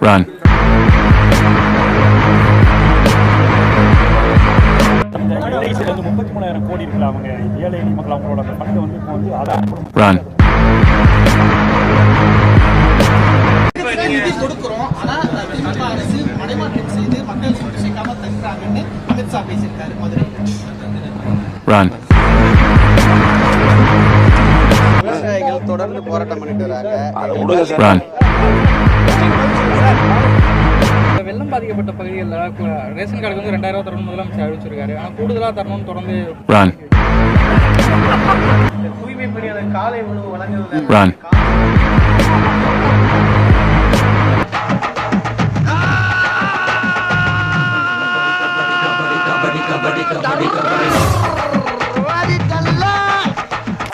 Run. இந்த எல்ஐசியில் வந்து முப்பத்தி மூணாயிரம் கோடி இருக்குல்ல அவங்க ஏழை மக்கள் அவங்களோட வந்து இப்போ வந்து ஆதாரம் Run. நிதி கொடுக்கிறோம் ஆனா திமுக அரசு மடைமாற்றம் செய்து மக்கள் சொத்து சேர்க்காம தடுக்கிறாங்கன்னு அமித்ஷா பேசியிருக்காரு மதுரை Run. தொடர்ந்து போராட்டம் பண்ணிட்டு வராங்க. வெள்ளம் பாதிக்கப்பட்ட பகுதிகளில் ரேஷன் கார்டு வந்து ரெண்டாயிரம் தரணும் முதலமைச்சர் அறிவிச்சிருக்காரு. ஆனால் கூடுதலாக தரணும்னு தொடர்ந்து தூய்மை பணியாளர் காலை உணவு வழங்குவது கபடி கபடி கபடி கபடி.